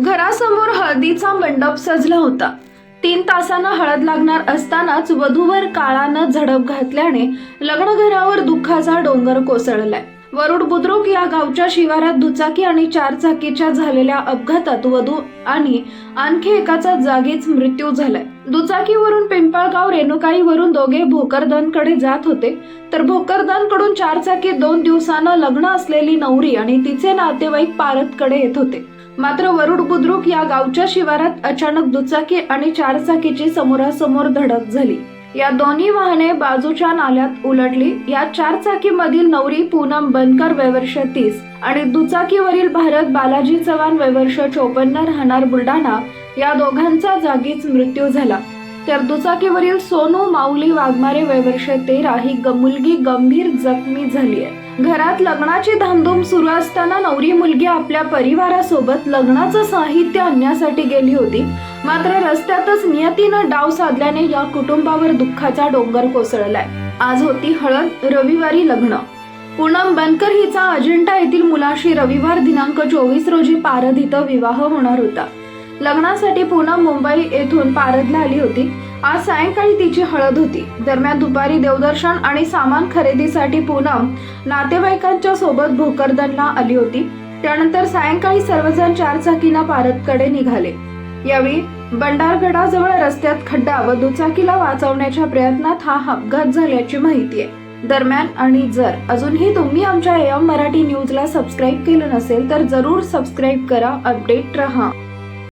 घरासमोर हळदीचा मंडप सजला होता. तीन तासानं हळद लागणार असतानाच वधूवर काळानं झडप घातल्याने लग्नघरावर दुःखाचा डोंगर कोसळलाय. वरुड बुद्रुक या गावच्या शिवारात दुचाकी आणि चारचाकीच्या झालेल्या अपघातात वधू आणि आणखी एकाचा जागीच मृत्यू झालाय. दुचाकीवरून पिंपळगाव रेणुकाईवरून दोघे भोकरदनकडे जात होते. तर भोकरदनकडून चारचाकी दोन दिवसानं लग्न असलेली नवरी आणि तिचे नातेवाईक पारतकडे येत होते. मात्र वरुड बुद्रुक या गावच्या शिवारात अचानक दुचाकी आणि चारचाकीची समोरासमोर धडक झाली. या दोन्ही वाहने बाजूच्या नाल्यात उलटली. या चारचाकी मधील नवरी पूनम बनकर वयवर्ष तीस आणि दुचाकीवरील भारत बालाजी चव्हाण वयवर्ष चोपन्न राहणार बुलढाणा या दोघांचा जागीच मृत्यू झाला. तर दुचाकीवरील सोनू माऊली वाघमारे वयवर्ष तेरा ही ग- मुलगी गंभीर जखमी झाली आहे. घरात लग्नाची धामधूम सुरू असताना नवरी मुलगी आपल्या परिवारासोबत लग्नाचं साहित्य आणण्यासाठी गेली होती. मात्र रस्त्यातच नियतीनं डाव साधल्याने या कुटुंबावर दुःखाचा डोंगर कोसळलाय. आज होती हळद रविवारी लग्न. पूनम बनकर हिचा अजिंठा येथील मुलाशी रविवार दिनांक चोवीस रोजी पारद इथं विवाह होणार होता. लग्नासाठी पुन्हा मुंबई येथून पारदला आली होती. आज सायंकाळी तिची हळद होती. दरम्यान दुपारी देवदर्शन आणि सामान खरेदीसाठी पूनम नातेवाईकांच्या सोबत भोकरदनला आली होती. त्यानंतर सायंकाळी सर्वजण चारचाकीना पारदकडे निघाले. यावेळी बंडारगडाजवळ रस्त्यात खड्डा व दुचाकीला वाचवण्याच्या प्रयत्नात हा अपघात झाल्याची माहिती आहे. दरम्यान आणि जर अजूनही तुम्ही आमच्या एम मराठी न्यूजला सबस्क्राईब केलं नसेल तर जरूर सबस्क्राईब करा अपडेट रहा.